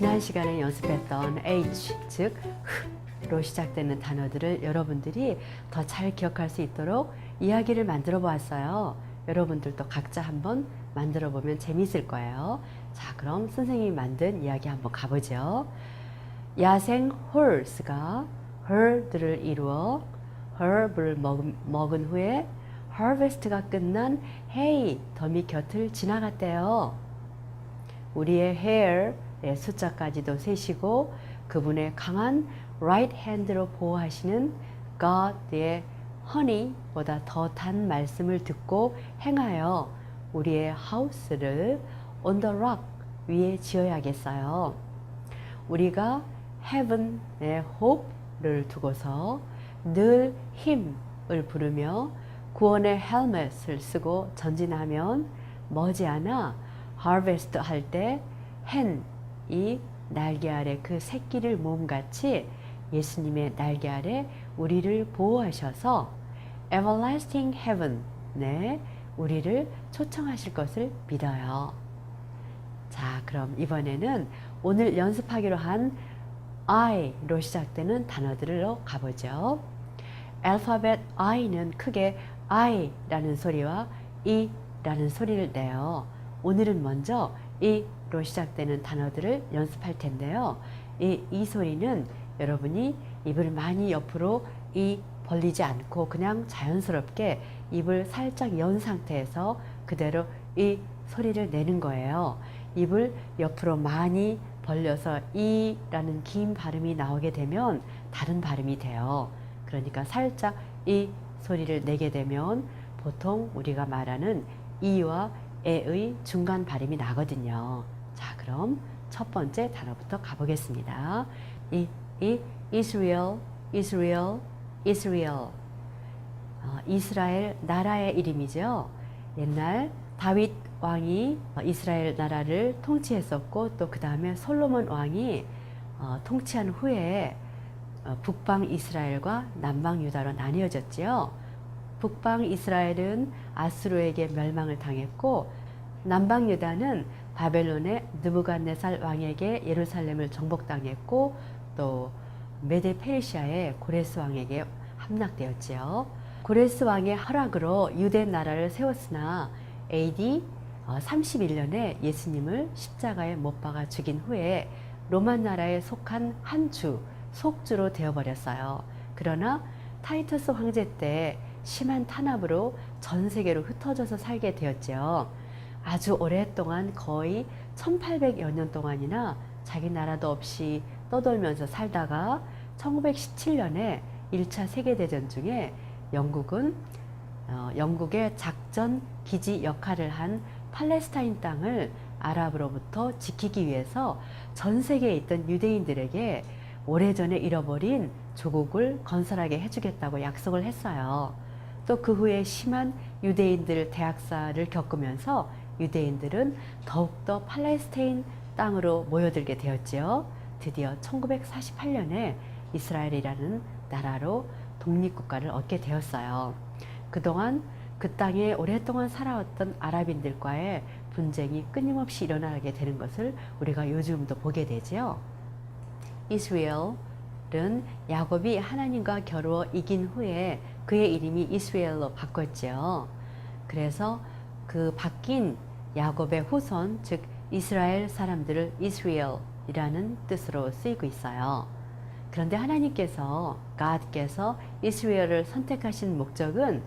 지난 시간에 연습했던 H, 즉 로 시작되는 단어들을 여러분들이 더 잘 기억할 수 있도록 이야기를 만들어 보았어요. 여러분들도 각자 한번 만들어 보면 재미있을 거예요. 자, 그럼 선생님이 만든 이야기 한번 가보죠. 야생 horse가 herd를 이루어 herb을 먹은, 후에 harvest가 끝난 hay 더미 곁을 지나갔대요. 우리의 hair의 숫자까지도 세시고 그분의 강한 right hand로 보호하시는 God의 honey보다 더 단 말씀을 듣고 행하여 우리의 house를 on the rock 위에 지어야겠어요. 우리가 heaven의 hope를 두고서 늘 힘을 부르며 구원의 헬멧을 쓰고 전진하면 머지않아 harvest 할 때 hen 이 날개 아래 그 새끼를 몸같이 예수님의 날개 아래 우리를 보호하셔서 everlasting heaven에 우리를 초청하실 것을 믿어요. 자, 그럼 이번에는 오늘 연습하기로 한 I로 시작되는 단어들로 가보죠. 알파벳 I는 크게 I라는 소리와 E라는 소리를 내요. 오늘은 먼저 E로 시작되는 단어들을 연습할 텐데요. 이, 이 소리는 여러분이 입을 많이 옆으로 이 벌리지 않고 그냥 자연스럽게 입을 살짝 연 상태에서 그대로 이 소리를 내는 거예요. 입을 옆으로 많이 벌려서 이라는 긴 발음이 나오게 되면 다른 발음이 돼요. 그러니까 살짝 이 소리를 내게 되면 보통 우리가 말하는 이와 에의 중간 발음이 나거든요. 자, 그럼 첫 번째 단어부터 가보겠습니다. 이, 이, Israel, Israel, Israel. 어, 이스라엘 나라의 이름이죠. 옛날 다윗 왕이 이스라엘 나라를 통치했었고 또 그 다음에 솔로몬 왕이 어, 통치한 후에 어, 북방 이스라엘과 남방 유다로 나뉘어졌지요. 북방 이스라엘은 아수르에게 멸망을 당했고 남방 유다는 바벨론의 느부갓네살 왕에게 예루살렘을 정복당했고 또 메데 페르시아의 고레스 왕에게 함락되었지요. 고레스 왕의 허락으로 유대 나라를 세웠으나 AD 31년에 예수님을 십자가에 못 박아 죽인 후에 로마 나라에 속한 한 주, 속주로 되어버렸어요. 그러나 타이터스 황제 때 심한 탄압으로 전 세계로 흩어져서 살게 되었죠. 아주 오랫동안 거의 1800여 년 동안이나 자기 나라도 없이 떠돌면서 살다가 1917년에 1차 세계대전 중에 영국은 어, 영국의 작전 기지 역할을 한 팔레스타인 땅을 아랍으로부터 지키기 위해서 전 세계에 있던 유대인들에게 오래전에 잃어버린 조국을 건설하게 해주겠다고 약속을 했어요. 또 그 후에 심한 유대인들 대학살을 겪으면서 유대인들은 더욱더 팔레스타인 땅으로 모여들게 되었지요. 드디어 1948년에 이스라엘이라는 나라로 독립국가를 얻게 되었어요. 그동안 그 땅에 오랫동안 살아왔던 아랍인들과의 분쟁이 끊임없이 일어나게 되는 것을 우리가 요즘도 보게 되지요. 이스라엘은 야곱이 하나님과 겨루어 이긴 후에 그의 이름이 이스라엘로 바꿨지요. 그래서 그 바뀐 야곱의 후손, 즉 이스라엘 사람들을 이스라엘이라는 뜻으로 쓰이고 있어요. 그런데 하나님께서 God께서 이스라엘을 선택하신 목적은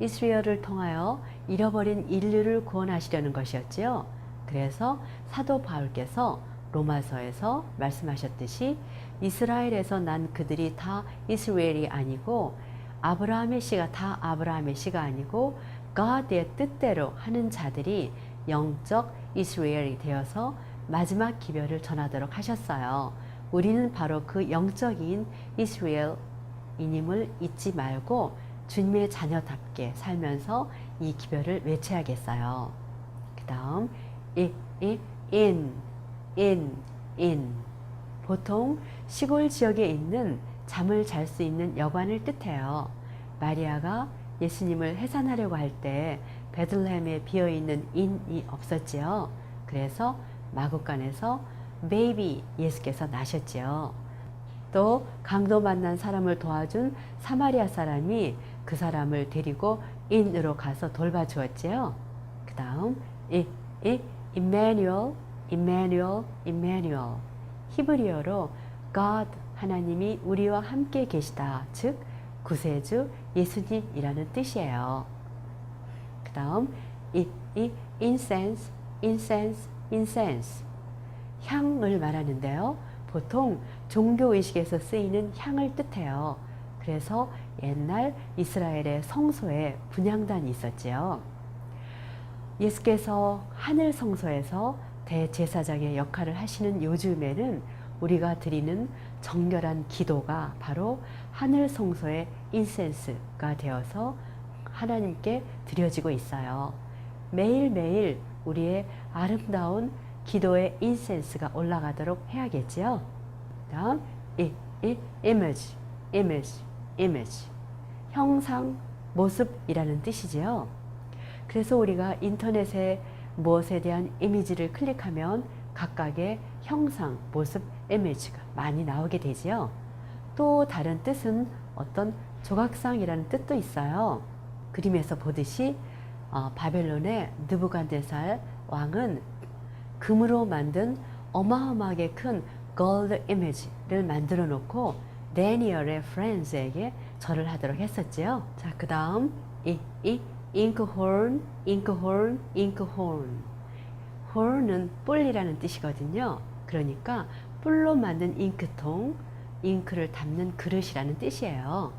이스라엘을 통하여 잃어버린 인류를 구원하시려는 것이었지요. 그래서 사도 바울께서 로마서에서 말씀하셨듯이 이스라엘에서 난 그들이 다 이스라엘이 아니고 아브라함의 씨가 다 아브라함의 씨가 아니고 God의 뜻대로 하는 자들이 영적 이스라엘이 되어서 마지막 기별을 전하도록 하셨어요. 우리는 바로 그 영적인 이스라엘이님을 잊지 말고 주님의 자녀답게 살면서 이 기별을 외쳐야겠어요. 그 다음 in, in, in 보통 시골 지역에 있는 잠을 잘 수 있는 여관을 뜻해요. 마리아가 예수님을 해산하려고 할 때 베들레헴에 비어 있는 인이 없었지요. 그래서 마국간에서 baby 예수께서 나셨지요. 또 강도 만난 사람을 도와준 사마리아 사람이 그 사람을 데리고 인으로 가서 돌봐주었지요. 그 다음 이, 이 Emmanuel, Emmanuel, Emmanuel 히브리어로 God 하나님이 우리와 함께 계시다 즉 구세주 예수님이라는 뜻이에요. 그 다음 incense, incense, incense 향을 말하는데요. 보통 종교 의식에서 쓰이는 향을 뜻해요. 그래서 옛날 이스라엘의 성소에 분향단이 있었지요. 예수께서 하늘 성소에서 대제사장의 역할을 하시는 요즘에는 우리가 드리는 정결한 기도가 바로 하늘 성소의 인센스가 되어서 하나님께 드려지고 있어요. 매일매일 우리의 아름다운 기도의 인센스가 올라가도록 해야겠지요. 다음 이, 이 image, image, image 형상, 모습이라는 뜻이지요. 그래서 우리가 인터넷에 무엇에 대한 이미지를 클릭하면 각각의 형상, 모습, 이미지가 많이 나오게 되지요. 또 다른 뜻은 어떤 조각상이라는 뜻도 있어요. 그림에서 보듯이 어, 바벨론의 느부갓네살 왕은 금으로 만든 어마어마하게 큰 골드 이미지를 만들어 놓고 데니얼의 프렌즈에게 절을 하도록 했었지요. 자, 그 다음 이, 이 잉크홀, 잉크홀, 잉크홀. 홀은 뿔이라는 뜻이거든요. 그러니까 뿔로 만든 잉크통, 잉크를 담는 그릇이라는 뜻이에요.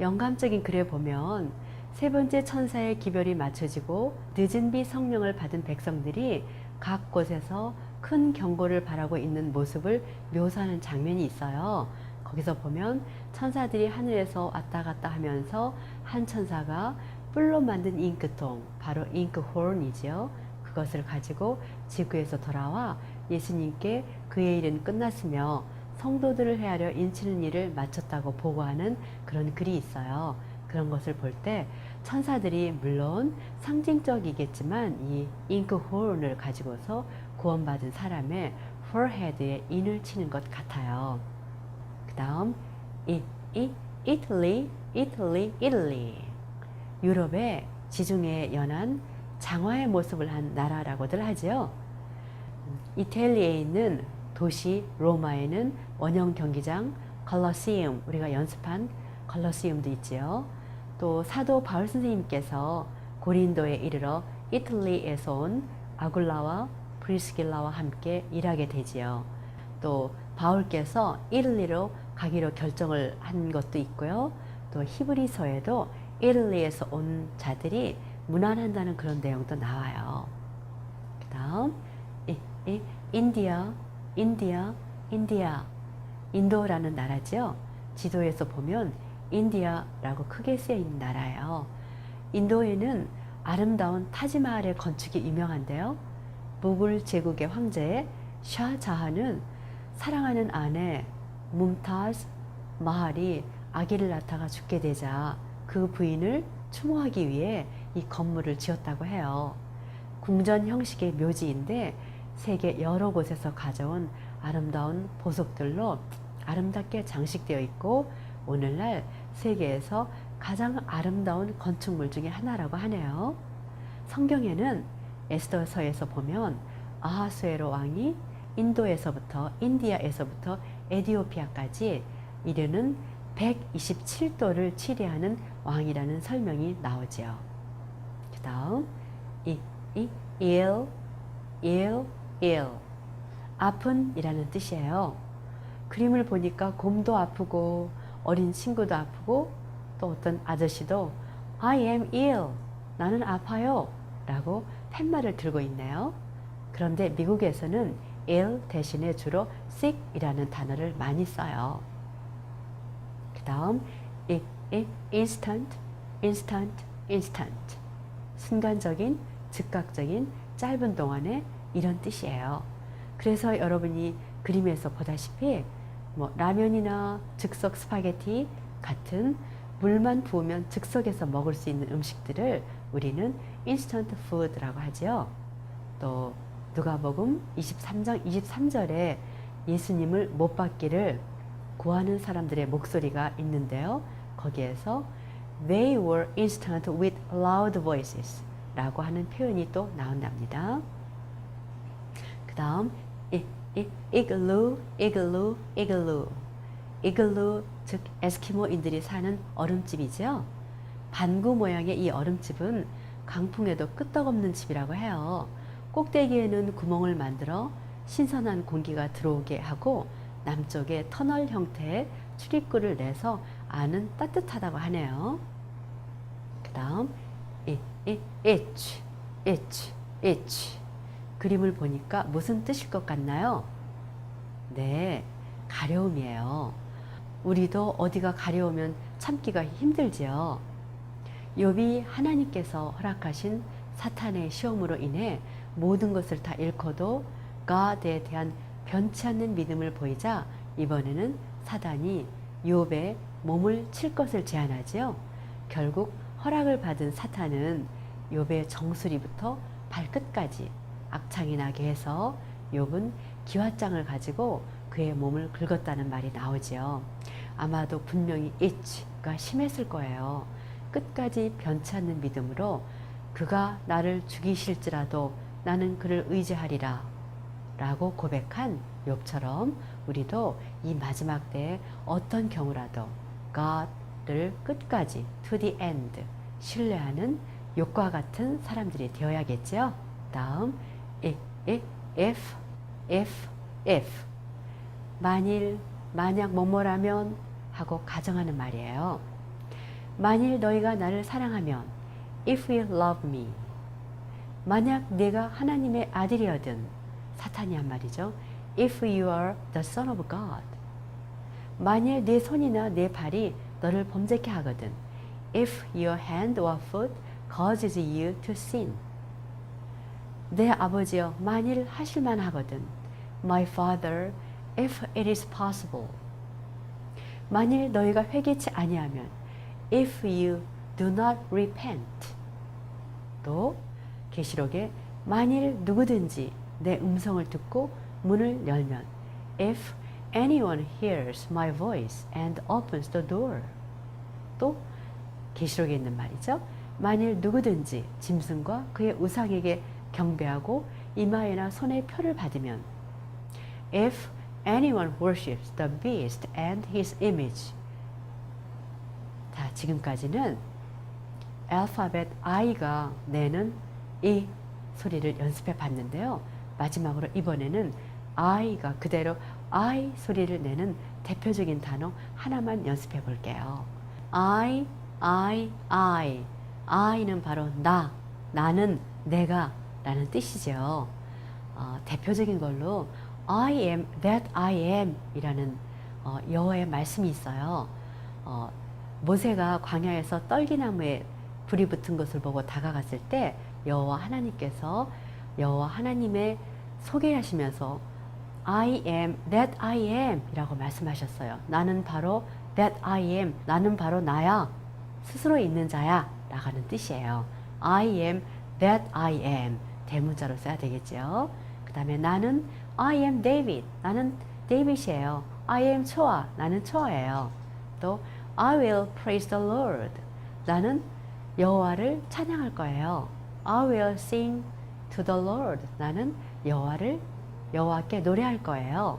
영감적인 글에 보면 세 번째 천사의 기별이 맞춰지고 늦은 비 성령을 받은 백성들이 각 곳에서 큰 경고를 바라고 있는 모습을 묘사하는 장면이 있어요. 거기서 보면 천사들이 하늘에서 왔다 갔다 하면서 한 천사가 뿔로 만든 잉크통, 바로 잉크홀이지요. 그것을 가지고 지구에서 돌아와 예수님께 그의 일은 끝났으며 성도들을 헤아려 인치는 일을 마쳤다고 보고하는 그런 글이 있어요. 그런 것을 볼 때 천사들이 물론 상징적이겠지만 이 잉크홀을 가지고서 구원받은 사람의 forehead에 인을 치는 것 같아요. 그 다음 이, 이, 이탈리, 이탈리, 이탈리 유럽의 지중해 연안 장화의 모습을 한 나라라고들 하지요. 이탈리아에 있는 도시 로마에는 원형 경기장 컬러시움 우리가 연습한 컬러시움도 있지요. 또 사도 바울 선생님께서 고린도에 이르러 이탈리에서 온 아굴라와 프리스길라와 함께 일하게 되지요. 또 바울께서 이탈리로 가기로 결정을 한 것도 있고요. 또 히브리서에도 이탈리에서 온 자들이 문안한다는 그런 내용도 나와요. 그 다음 인디아, 인디아, 인디아 인도라는 나라죠. 지도에서 보면 인디아라고 크게 쓰여 있는 나라예요. 인도에는 아름다운 타지마할의 건축이 유명한데요. 무굴 제국의 황제 샤자하는 사랑하는 아내 뭄타즈 마할이 아기를 낳다가 죽게 되자 그 부인을 추모하기 위해 이 건물을 지었다고 해요. 궁전 형식의 묘지인데 세계 여러 곳에서 가져온 아름다운 보석들로 아름답게 장식되어 있고 오늘날 세계에서 가장 아름다운 건축물 중에 하나라고 하네요. 성경에는 에스더서에서 보면 아하수에로 왕이 인도에서부터 인디아에서부터 에디오피아까지 이르는 127도를 치리하는 왕이라는 설명이 나오지요. 그 다음 이, 이, 일, 일, 일 아픈 이라는 뜻이에요. 그림을 보니까 곰도 아프고 어린 친구도 아프고 또 어떤 아저씨도 I am ill 나는 아파요 라고 팻말을 들고 있네요. 그런데 미국에서는 ill 대신에 주로 sick이라는 단어를 많이 써요. 그 다음 이, 이, instant, instant, instant 순간적인, 즉각적인, 짧은 동안에 이런 뜻이에요. 그래서 여러분이 그림에서 보다시피 뭐 라면이나 즉석 스파게티 같은 물만 부으면 즉석에서 먹을 수 있는 음식들을 우리는 인스턴트 푸드라고 하지요. 또 누가복음 23장 23절에 예수님을 못 받기를 구하는 사람들의 목소리가 있는데요. 거기에서 they were instant with loud voices 라고 하는 표현이 또 나온답니다. 그 다음 igloo, igloo, igloo 이글루 즉 에스키모인들이 사는 얼음집이죠. 반구 모양의 이 얼음집은 강풍에도 끄떡없는 집이라고 해요. 꼭대기에는 구멍을 만들어 신선한 공기가 들어오게 하고 남쪽에 터널 형태의 출입구를 내서 안은 따뜻하다고 하네요. 그 다음 itch, itch, itch 그림을 보니까 무슨 뜻일 것 같나요? 네, 가려움이에요. 우리도 어디가 가려우면 참기가 힘들지요. 욥이 하나님께서 허락하신 사탄의 시험으로 인해 모든 것을 다 잃고도 God에 대한 변치 않는 믿음을 보이자 이번에는 사단이 욥의 몸을 칠 것을 제안하지요. 결국 허락을 받은 사탄은 욥의 정수리부터 발끝까지 악창이 나게 해서 욥은 기와장을 가지고 그의 몸을 긁었다는 말이 나오지요. 아마도 분명히 itch가 심했을 거예요. 끝까지 변치 않는 믿음으로 그가 나를 죽이실지라도 나는 그를 의지하리라 라고 고백한 욥처럼 우리도 이 마지막 때에 어떤 경우라도 God를 끝까지 to the end 신뢰하는 욕과 같은 사람들이 되어야겠죠. 다음 if, if, if, if 만일 만약 뭐뭐라면 하고 가정하는 말이에요. 만일 너희가 나를 사랑하면 if you love me 만약 내가 하나님의 아들이어든 사탄이 한 말이죠. if you are the son of God 만일 내 손이나 내 발이 너를 범죄케 하거든 if your hand or foot causes you to sin 내 아버지여 만일 하실만 하거든 my father if it is possible 만일 너희가 회개치 아니하면 if you do not repent 또 계시록에 만일 누구든지 내 음성을 듣고 문을 열면 if anyone hears my voice and opens the door 또 계시록에 있는 말이죠. 만일 누구든지 짐승과 그의 우상에게 경배하고 이마에나 손에 표를 받으면 if anyone worships the beast and his image 자 지금까지는 알파벳 I가 내는 이 소리를 연습해 봤는데요. 마지막으로 이번에는 I가 그대로 I 소리를 내는 대표적인 단어 하나만 연습해 볼게요. I, I, I. I는 바로 나, 나는 내가 라는 뜻이죠. 어, 대표적인 걸로 I am that I am 이라는 어, 여호와의 말씀이 있어요. 어, 모세가 광야에서 떨기나무에 불이 붙은 것을 보고 다가갔을 때 여호와 하나님께서 여호와 하나님의 소개하시면서 I am that I am 이라고 말씀하셨어요. 나는 바로 that I am. 나는 바로 나야. 스스로 있는 자야. 라가는 뜻이에요. I am that I am. 대문자로 써야 되겠죠. 그 다음에 나는 I am David. 나는 데이빗이에요. I am 초아. 나는 초아예요. 또 I will praise the Lord. 나는 여호와를 찬양할 거예요. I will sing to the Lord. 나는 여호와를 여호와께 노래할 거예요.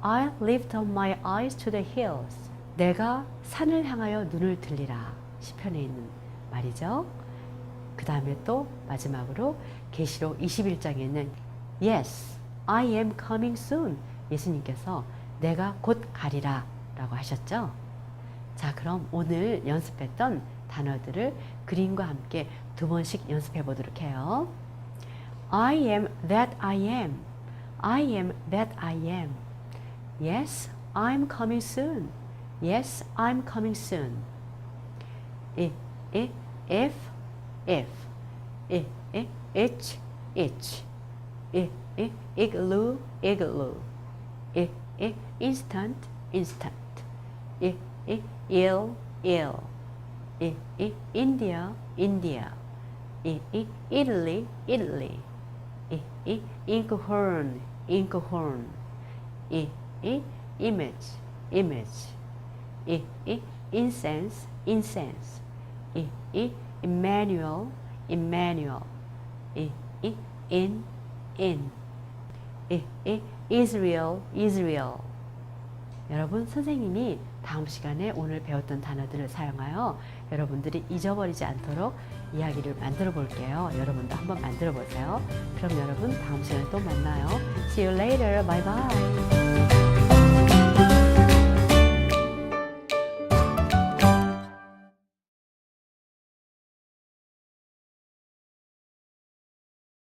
I lift up my eyes to the hills. 내가 산을 향하여 눈을 들리라. 시편에 있는 말이죠. 그 다음에 또 마지막으로 계시록 21장에 있는 Yes, I am coming soon. 예수님께서 내가 곧 가리라 라고 하셨죠. 자, 그럼 오늘 연습했던 단어들을 그림과 함께 두 번씩 연습해 보도록 해요. I am that I am. I am that I am. Yes, I'm coming soon. Yes, I'm coming soon. I, I, if, if, I, I, itch, itch, I, I, igloo, igloo, I, I, instant, instant, I, I, ill, ill, I, I, India, India, I, I, Italy, Italy, 이, 이, inkhorn, inkhorn. 이, 이, image, image. 이, 이, incense, incense. 이, 이, Emmanuel, Emmanuel. 이, 이, in, in. 이, 이, Israel, Israel. 여러분 선생님이 다음 시간에 오늘 배웠던 단어들을 사용하여 여러분들이 잊어버리지 않도록 이야기를 만들어 볼게요. 여러분도 한번 만들어 보세요. 그럼 여러분 다음 시간에 또 만나요. See you later. Bye bye.